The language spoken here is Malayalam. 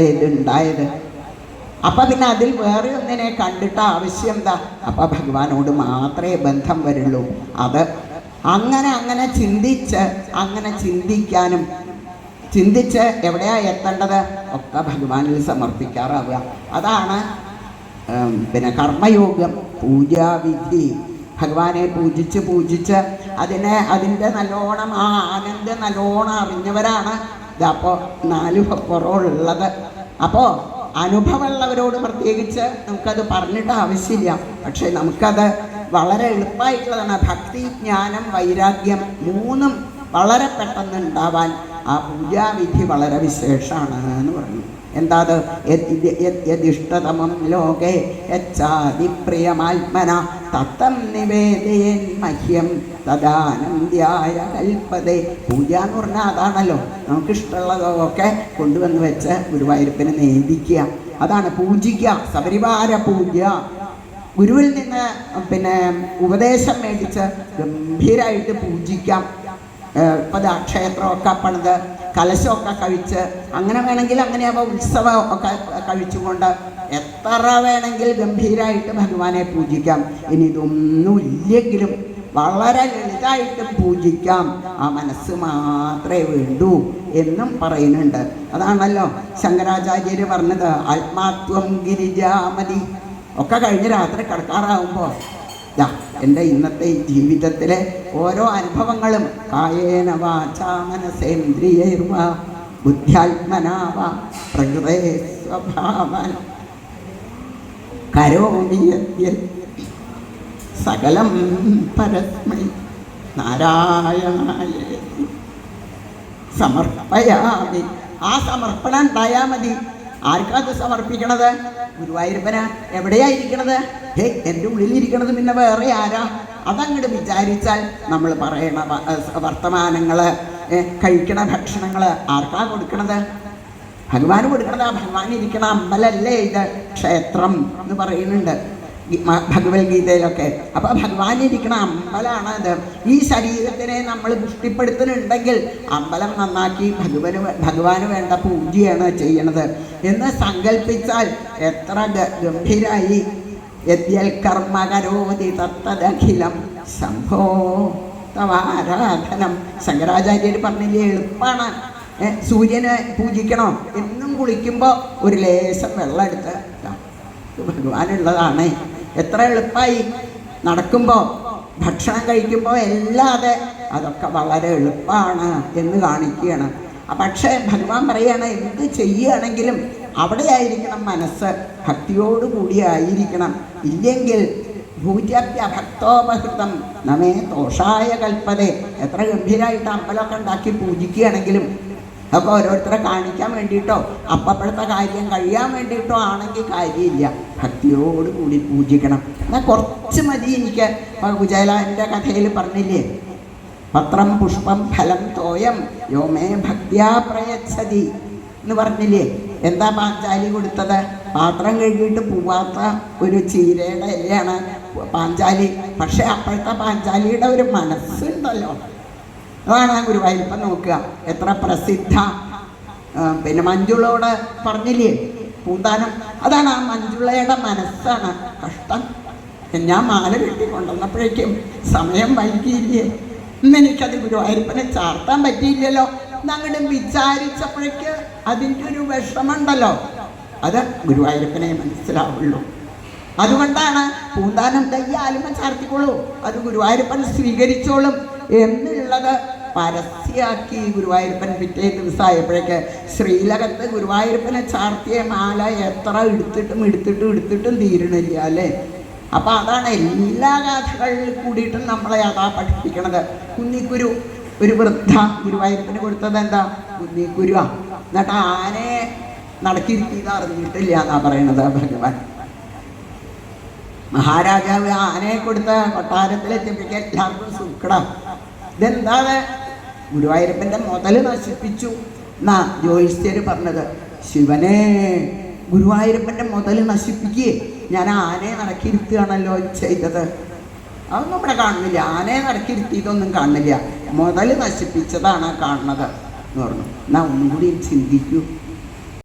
ഇതുണ്ടായത്? അപ്പൊ പിന്നെ അതിൽ വേറെ ഒന്നിനെ കണ്ടിട്ട് ആവശ്യം എന്താ? അപ്പൊ ഭഗവാനോട് മാത്രമേ ബന്ധം വരുള്ളൂ. അത് അങ്ങനെ അങ്ങനെ ചിന്തിച്ച് അങ്ങനെ ചിന്തിക്കാനും ചിന്തിച്ച് എവിടെയാ എത്തേണ്ടത്? ഒക്കെ ഭഗവാനിൽ സമർപ്പിക്കാറാവുക. അതാണ് പിന്നെ കർമ്മയോഗം പൂജാവിധി. ഭഗവാനെ പൂജിച്ച് പൂജിച്ച് അതിനെ അതിന്റെ നല്ലോണം ആ ആനന്ദം നല്ലോണം അറിഞ്ഞവരാണ് ഇതപ്പോൾ നാല് പുറമുള്ളത് അപ്പോൾ അനുഭവമുള്ളവരോട് പ്രത്യേകിച്ച് നമുക്കത് പറഞ്ഞിട്ട് ആവശ്യമില്ല. പക്ഷേ നമുക്കത് വളരെ എളുപ്പമായിട്ടുള്ളതാണ് ഭക്തി ജ്ഞാനം വൈരാഗ്യം മൂന്നും വളരെ പെട്ടെന്ന് ഉണ്ടാവാൻ ആ പൂജാവിധി വളരെ വിശേഷമാണ് എന്ന് പറഞ്ഞു. എന്താ അത് യതിഷ്ടതമം ലോകേ യച്ചാതിപ്രിയമാത്മന തത്തം നിവേദയൻ മഹ്യം തദാനന്ദ്യായ കൽപ്പതേ പൂജ എന്ന് പറഞ്ഞാൽ അതാണല്ലോ. നമുക്കിഷ്ടമുള്ളതൊക്കെ കൊണ്ടുവന്ന് വെച്ച് ഗുരുവായൂരപ്പനെ നേദിക്കുക. അതാണ് പൂജിക്കുക. സപരിവാര പൂജ. ഗുരുവിൽ നിന്ന് പിന്നെ ഉപദേശം മേടിച്ച് ഗംഭീരമായിട്ട് പൂജിക്കാം. ഇപ്പം ഇപ്പൊ ക്ഷേത്രമൊക്കെ പണിത് കലശമൊക്കെ കഴിച്ച് അങ്ങനെ വേണമെങ്കിൽ അങ്ങനെയാവുമ്പോൾ ഉത്സവം ഒക്കെ കഴിച്ചുകൊണ്ട് എത്ര വേണമെങ്കിൽ ഗംഭീരമായിട്ട് ഭഗവാനെ പൂജിക്കാം. ഇനി ഇതൊന്നും ഇല്ലെങ്കിലും വളരെ ലളിതമായിട്ട് പൂജിക്കാം. ആ മനസ്സ് മാത്രമേ വേണ്ടൂ എന്നും പറയുന്നുണ്ട്. അതാണല്ലോ ശങ്കരാചാര്യർ പറഞ്ഞത് ആത്മാത്വം ഗിരിജാമതി ഒക്കെ കഴിഞ്ഞ് രാത്രി കിടക്കാറാവുമ്പോൾ എന്റെ ഇന്നത്തെ ജീവിതത്തിലെ ഓരോ അനുഭവങ്ങളും. കായേന വാച മനസേന്ദ്രിയർവ ബുദ്ധ്യാത്മനാവ പ്രകൃതേ സ്വഭാവൻ കരോമി സകലം പരസ്മൈ നാരായണായ സമർപ്പയാമി. ആ സമർപ്പണം ഉണ്ടായാൽ മതി. ആർക്കത് സമർപ്പിക്കണത്? ഗുരുവായൂരപ്പന എവിടെയായിരിക്കണത്? ഹേ എന്റെ ഉള്ളിലിരിക്കണത് പിന്നെ വേറെ ആരാ? അതങ്ങട് വിചാരിച്ചാൽ നമ്മൾ പറയണ വർത്തമാനങ്ങൾ കഴിക്കണ ഭക്ഷണങ്ങൾ ആർക്കാ കൊടുക്കണത്? ഭഗവാന് കൊടുക്കണത് ഭഗവാൻ ഇരിക്കണ അമ്പലല്ലേ ഇത്? ക്ഷേത്രം എന്ന് പറയുന്നുണ്ട്. ഭഗവത്ഗീതയിലൊക്കെ. അപ്പൊ ഭഗവാൻ അമ്പലമാണ് അത്. ഈ ശരീരത്തിനെ നമ്മൾ പുഷ്ടിപ്പെടുത്തുന്നുണ്ടെങ്കിൽ അമ്പലം നന്നാക്കി ഭഗവന് ഭഗവാന് വേണ്ട പൂജയാണ് ചെയ്യണത്. എന്ന് സങ്കല്പിച്ചാൽ എത്ര ഗംഭീരായി. യദ്യൽ കർമ്മ കരോതി തത്തദഖിലം ശംഭോ തവാരാധനം ശങ്കരാചാര്യർ പറഞ്ഞില്ലേ എളുപ്പമാണ് സൂര്യനെ പൂജിക്കണോ? എന്നും കുളിക്കുമ്പോൾ ഒരു ലേശം വെള്ളം എടുത്ത് ഭഗവാനുള്ളതാണ്. എത്ര എളുപ്പമായി നടക്കുമ്പോൾ ഭക്ഷണം കഴിക്കുമ്പോൾ എല്ലാതെ അതൊക്കെ വളരെ എളുപ്പമാണ് എന്ന് കാണിക്കുകയാണ്. പക്ഷേ ഭഗവാൻ പറയുകയാണ് എന്ത് ചെയ്യുകയാണെങ്കിലും അവിടെ ആയിരിക്കണം മനസ്സ് ഭക്തിയോടുകൂടി ആയിരിക്കണം. ഇല്ലെങ്കിൽ ഭൂജപ്യഭക്തോപഹൃതം നമേ ദോഷായ കൽപ്പതേ എത്ര ഗംഭീരമായിട്ട് അമ്പലമൊക്കെ ഉണ്ടാക്കി പൂജിക്കുകയാണെങ്കിലും അപ്പോൾ ഓരോരുത്തരെ കാണിക്കാൻ വേണ്ടിയിട്ടോ അപ്പപ്പോഴത്തെ കാര്യം കഴിയാൻ വേണ്ടിയിട്ടോ ആണെങ്കിൽ കാര്യമില്ല. ഭക്തിയോട് കൂടി പൂജിക്കണം. എന്നാൽ കുറച്ച് മതി എനിക്ക്. കുചേലാന്റെ കഥയിൽ പറഞ്ഞില്ലേ? പത്രം പുഷ്പം ഫലം തോയം യോമേ ഭക്തിയാ പ്രയച്ഛതി എന്ന് പറഞ്ഞില്ലേ? എന്താ പാഞ്ചാലി കൊടുത്തത്? പാത്രം കഴുകിയിട്ട് പോവാത്ത ഒരു ചീരയുടെ ഇലയാണ് പാഞ്ചാലി. പക്ഷേ അപ്പോഴത്തെ പാഞ്ചാലിയുടെ ഒരു മനസ്സുണ്ടല്ലോ. അതാണ് ആ ഗുരുവായൂരപ്പൻ നോക്കുക. എത്ര പ്രസിദ്ധ. പിന്നെ മഞ്ജുളയോട് പറഞ്ഞില്ലേ? പൂന്താനം. അതാണ് ആ മഞ്ജുളയുടെ മനസ്സാണ് കഷ്ടം. ഞാൻ മാല കെട്ടി കൊണ്ടുവന്നപ്പോഴേക്കും സമയം വൈകിയില്ലേ? ഇന്ന് എനിക്കത് ഗുരുവായൂരപ്പനെ ചാർത്താൻ പറ്റിയില്ലല്ലോ. എന്നങ്ങോട്ട് വിചാരിച്ചപ്പോഴേക്ക് അതിന്റെ ഒരു വിഷമമുണ്ടല്ലോ. അത് ഗുരുവായൂരപ്പനെ മനസ്സിലാവുള്ളൂ. അതുകൊണ്ടാണ് പൂന്താനം തയ്യാലുമ ചാർത്തിക്കോളൂ. അത് ഗുരുവായൂരപ്പൻ സ്വീകരിച്ചോളും എന്നുള്ളത് പരസ്യമാക്കി ഗുരുവായൂരപ്പൻ പിറ്റേ ദിവസമായപ്പോഴേക്ക് ശ്രീലകത്ത് ഗുരുവായൂരപ്പനെ ചാർത്തിയ മാല എത്ര എടുത്തിട്ടും എടുത്തിട്ടും എടുത്തിട്ടും തീരണില്ല അല്ലേ? അപ്പം അതാണ് എല്ലാ കഥകളിൽ കൂടിയിട്ടും നമ്മളെ അതാ പഠിപ്പിക്കണത്. കുന്നിക്കുരു ഒരു വൃദ്ധ ഗുരുവായൂരപ്പന് കൊടുത്തത് എന്താ? കുന്നിക്കുരുവാ. എന്നിട്ട് ആനയെ നടക്കിയിരുത്തിയത് അറിഞ്ഞിട്ടില്ല എന്നാ പറയണത് ഭഗവാൻ. മഹാരാജാവ് ആനയെ കൊടുത്ത കൊട്ടാരത്തിലെത്തിപ്പിക്കാൻ എല്ലാവർക്കും സുഖം ഇതെന്താണ്? ഗുരുവായൂരപ്പന്റെ മുതൽ നശിപ്പിച്ചു എന്നാ ജ്യോതിഷ്യർ പറഞ്ഞത്. ശിവനെ ഗുരുവായൂരപ്പന്റെ മുതൽ നശിപ്പിക്കുകയെ ഞാൻ ആനയെ നടക്കിയിരുത്തുകയാണല്ലോ ചെയ്തത്. അതൊന്നും ഇവിടെ കാണുന്നില്ല. ആനയെ നടക്കിയിരുത്തിയതൊന്നും കാണുന്നില്ല. മുതൽ നശിപ്പിച്ചതാണ് കാണുന്നത് എന്ന് പറഞ്ഞു. എന്നാ ഒന്നും കൂടി ചിന്തിക്കൂ.